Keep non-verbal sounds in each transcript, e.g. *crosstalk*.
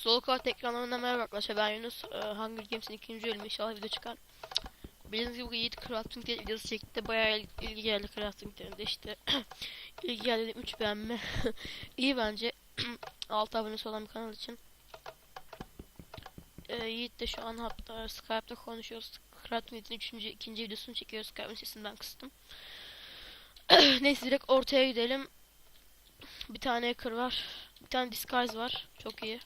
Sol kart ekranlarına merhaba arkadaşlar ben Yunus ee, Hunger Games'in ikinci bölümü inşallah video çıkar. Bildiğiniz gibi Yiğit Crafting Dead videosu çekti. Bayağı il- ilgi geldi Crafting Dead'e işte. *clears throat* İlgi geldi dedim 3 beğenme. *laughs* İyi bence. *clears throat* 6 abonesi olan bir kanal için. Ee, Yiğit de şu an hatta Skype'da konuşuyoruz Crafting Dead'in 3. ikinci videosunu çekiyoruz Skype'ın sesini ben kıstım. *clears throat* Neyse direkt ortaya gidelim. Bir tane hacker var. Bir tane disguise var. Çok iyi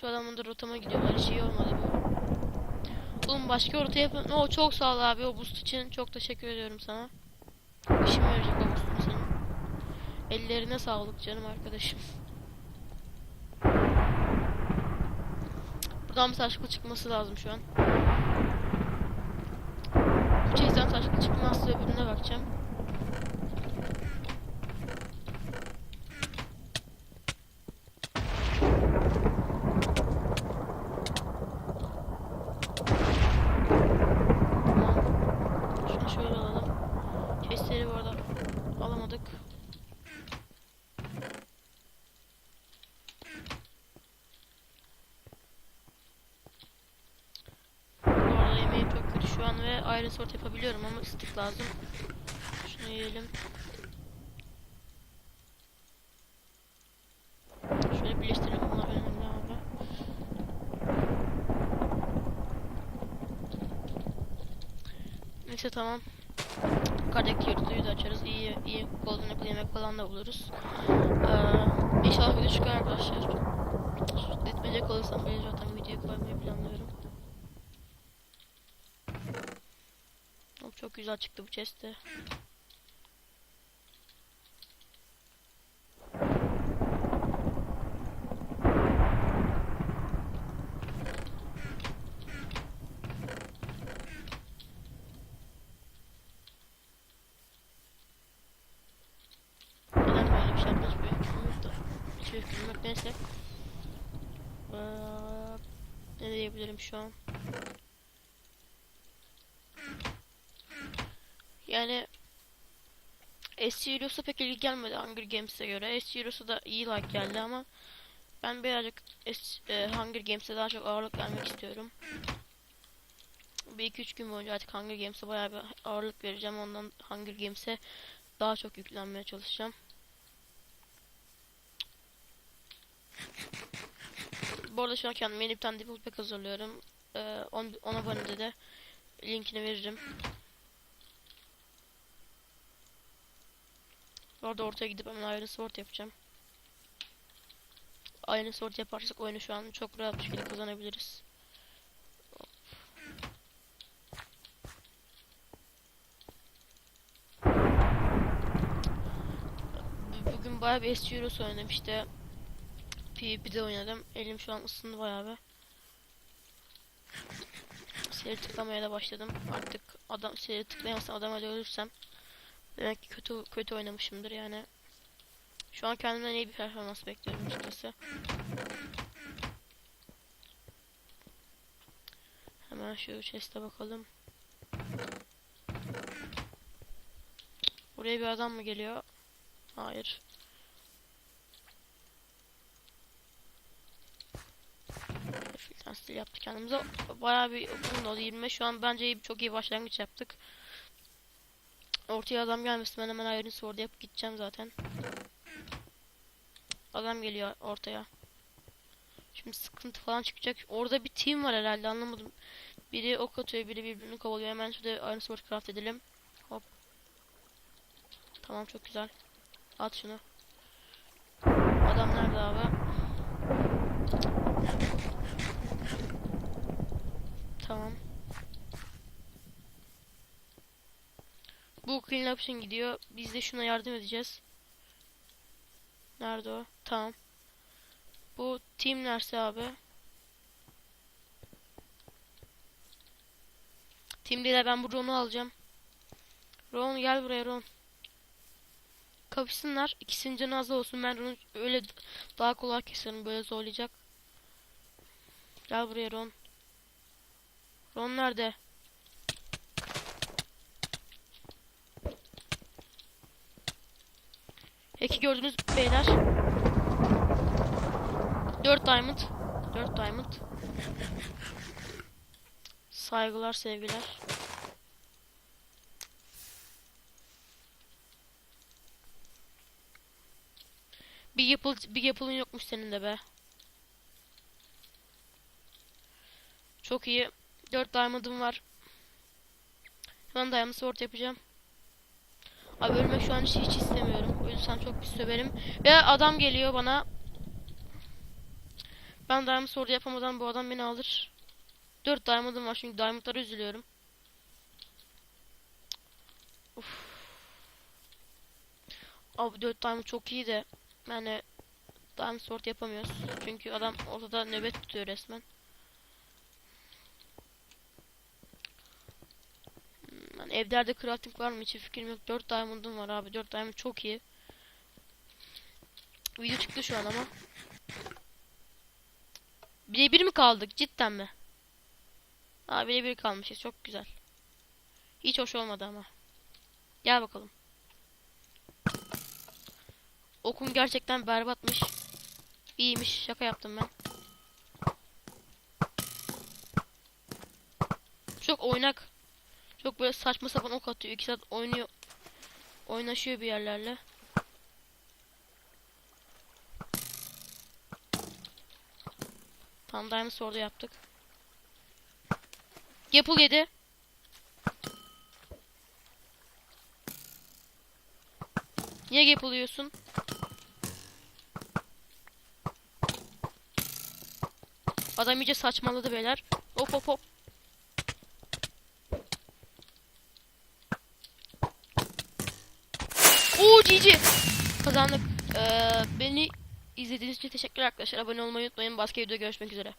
Şu adamın da rotama gidiyorlar. Hiç iyi olmadı bu. Oğlum başka rota yapın. Oo çok sağ ol abi o boost için. Çok teşekkür ediyorum sana. İşime yarayacak o boostun senin. Ellerine sağlık canım arkadaşım. Buradan bir taşkıl çıkması lazım şu an. Bu chase'den taşkıl çıkmazsa öbürüne bakacağım. Tamam. Şunu şöyle alalım. Chestleri bu arada alamadık. Bu arada yemeğim çok kötü ayrı sort yapabiliyorum ama ısıtık lazım. Şunu yiyelim. Şöyle birleştirelim bunlar önemli abi. Neyse tamam. Yukarıdaki yurtluyu da açarız. İyi, iyi golden apple yemek falan da buluruz. Ee, inşallah video çıkar arkadaşlar. Etmeyecek olursam ben zaten videoya koymayı planlıyorum. Hop, çok güzel çıktı bu chest'te. Şey neyse. Ee, ne diyebilirim şu an? Yani Heroes'a pek ilgi gelmedi Hunger Games'e göre. Heroes'a da iyi like geldi ama ben birazcık S, e, Hunger Games'e daha çok ağırlık vermek istiyorum. Bir iki üç gün boyunca artık Hunger Games'e bayağı bir ağırlık vereceğim. Ondan Hunger Games'e daha çok yüklenmeye çalışacağım. Bu arada şu an kendime yeni bir tane default pack hazırlıyorum. Ee, 10 10 abonede de linkini veririm. Orada ortaya gidip hemen Iron Sword yapacağım. Iron Sword yaparsak oyunu şu an çok rahat bir şekilde kazanabiliriz. Bu- Bugün bayağı bir SC oynadım işte. PvP'de oynadım. Elim şu an ısındı bayağı bir. Seri tıklamaya da başladım. Artık adam seri tıklayamazsam adam öyle ölürsem demek ki kötü kötü oynamışımdır yani. Şu an kendimden iyi bir performans bekliyorum açıkçası. Hemen şu chest'e bakalım. Buraya bir adam mı geliyor? Hayır. Filtran stil yaptık kendimize. Bayağı bir da oldu 25. Şu an bence iyi, çok iyi başlangıç yaptık. Ortaya adam gelmesin ben hemen Iron Sword yapıp gideceğim zaten. Adam geliyor ortaya. Şimdi sıkıntı falan çıkacak. Orada bir team var herhalde anlamadım. Biri ok atıyor biri birbirini kovalıyor. Hemen şurada Iron Sword craft edelim. Hop. Tamam çok güzel. At şunu. Adam nerede abi? Tamam. Bu clean için gidiyor. Biz de şuna yardım edeceğiz. Nerede o? Tamam. Bu team neresi abi? Team değil ben bu Ron'u alacağım. Ron gel buraya Ron. Kapışsınlar. İkisinin canı az olsun. Ben Ron'u öyle daha kolay keserim. Böyle zorlayacak. Gel buraya Ron. Ron nerede? Eki gördünüz beyler. 4 diamond. 4 diamond. Saygılar, sevgiler. Bir Apple, bir Apple'ın yokmuş senin de be. Çok iyi. 4 diamond'ım var. Hemen diamond sword yapacağım. Abi ölmek şu an hiç istemiyorum. Yüzden çok pis söverim. Ve adam geliyor bana. Ben diamond sword yapamadan bu adam beni alır. 4 diamond'ım var çünkü diamond'lara üzülüyorum. Uf. Abi 4 diamond çok iyi de yani diamond sword yapamıyoruz. Çünkü adam ortada nöbet tutuyor resmen. Hmm, Yani evlerde crafting var mı hiç fikrim yok. 4 diamond'um var abi. 4 diamond çok iyi. Video çıktı şu an ama. Bire bir mi kaldık? Cidden mi? Aa bire bir kalmışız. Çok güzel. Hiç hoş olmadı ama. Gel bakalım. Okum gerçekten berbatmış. İyiymiş. Şaka yaptım ben. Çok oynak. Çok böyle saçma sapan ok atıyor. İki saat oynuyor. Oynaşıyor bir yerlerle. Tam Sword'u yaptık. Gapple yedi. Niye Gapple yiyorsun? Adam iyice saçmaladı beyler. Hop hop hop. Oo GG. Kazandık. Ee, beni izlediğiniz için teşekkürler arkadaşlar. Abone olmayı unutmayın. Başka videoda görüşmek üzere.